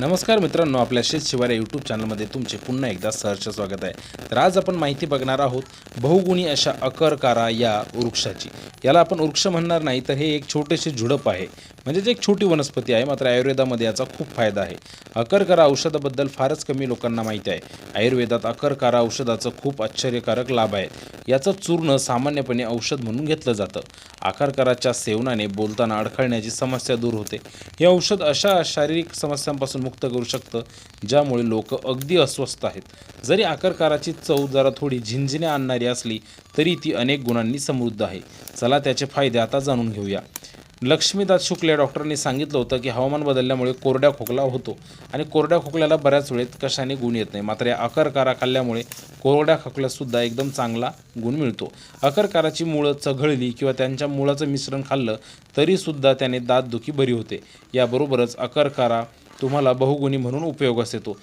नमस्कार मित्रांनो आपल्या शेत शिवाय यूट्यूब चॅनलमध्ये तुमचे पुन्हा एकदा सहर्ष स्वागत आहे. तर आज आपण माहिती बघणार आहोत बहुगुणी अशा अकरकारा या वृक्षाची. याला आपण वृक्ष म्हणणार नाही तर हे एक छोटेसे झुडप आहे. म्हणजेच एक छोटी वनस्पती आहे मात्र आयुर्वेदामध्ये याचा खूप फायदा आहे. अकरकारा औषधाबद्दल फारच कमी लोकांना माहिती आहे. आयुर्वेदात अकरकारा औषधाचं खूप आश्चर्यकारक लाभ आहे. याचं चूर्ण सामान्यपणे औषध म्हणून घेतलं जातं. आकारकाराच्या सेवनाने बोलताना अडखळण्याची समस्या दूर होते. हे औषध अशा शारीरिक समस्यांपासून मुक्त करू शकतं ज्यामुळे लोक अगदी अस्वस्थ आहेत. जरी आकारकाराची चव जरा थोडी झिंझिने आणणारी असली तरी ती अनेक गुणांनी समृद्ध आहे. चला त्याचे फायदे आता जाणून घेऊया. लक्ष्मीदास शुक्ल या डॉक्टरांनी सांगितलं होतं की हवामान बदलल्यामुळे कोरड्या खोकला होतो आणि कोरड्या खोकल्याला बऱ्याच वेळेत कशाने गुण येत नाही. मात्र या अकरकारा खाल्ल्यामुळे कोरड्या खोकल्यासुद्धा एकदम चांगला गुण मिळतो. अकरकाराची मुळं चघळली किंवा त्यांच्या मुळाचं मिश्रण खाल्लं तरीसुद्धा त्याने दातदुखी बरी होते. याबरोबरच अकरकारा तुम्हाला बहुगुणी म्हणून उपयोगास येतो.